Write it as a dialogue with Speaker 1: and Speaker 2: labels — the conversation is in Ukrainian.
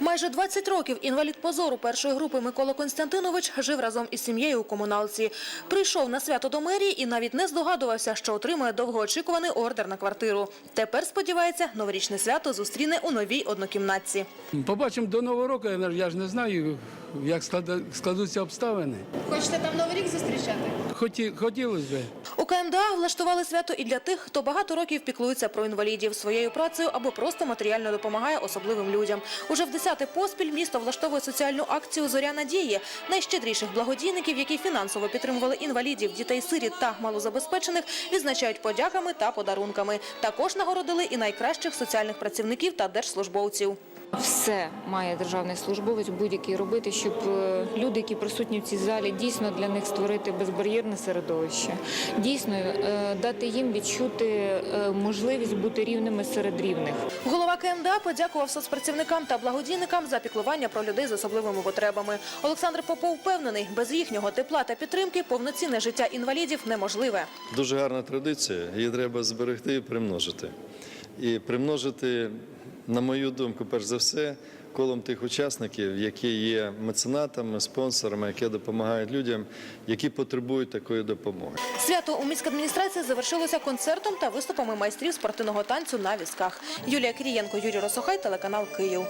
Speaker 1: Майже 20 років інвалід позору першої групи Микола Константинович жив разом із сім'єю у комуналці. Прийшов на свято до мерії і навіть не здогадувався, що отримує довгоочікуваний ордер на квартиру. Тепер, сподівається, новорічне свято зустріне у новій однокімнатці.
Speaker 2: Побачимо до Нового року, я я ж не знаю, як склада- складуться обставини.
Speaker 3: Хочете там Новий рік зустрічати?
Speaker 2: Хоті, хотілося б.
Speaker 1: У КМДА влаштували свято і для тих, хто багато років піклується про інвалідів своєю працею або просто матеріально допомагає особливим людям. Уже в десяте поспіль місто влаштовує соціальну акцію Зоря надії найщедріших благодійників, які фінансово підтримували інвалідів, дітей сиріт та малозабезпечених, відзначають подяками та подарунками. Також нагородили і найкращих соціальних працівників та держслужбовців.
Speaker 4: Все має державний службовець будь-який робити, щоб е, люди, які присутні в цій залі, дійсно для них створити безбар'єрне середовище, дійсно е, дати їм відчути е, можливість бути рівними серед рівних.
Speaker 1: Голова КМДА подякував соцпрацівникам та благодійникам за піклування про людей з особливими потребами. Олександр Попов впевнений, без їхнього тепла та підтримки повноцінне життя інвалідів неможливе.
Speaker 5: Дуже гарна традиція, її треба зберегти і примножити. І примножити, на мою думку, перш за все, колом тих учасників, які є меценатами, спонсорами, які допомагають людям, які потребують такої допомоги.
Speaker 1: Свято у міськадміністрації завершилося концертом та виступами майстрів спортивного танцю на візках. Юлія Крієнко, Юрій Росохай, телеканал Київ.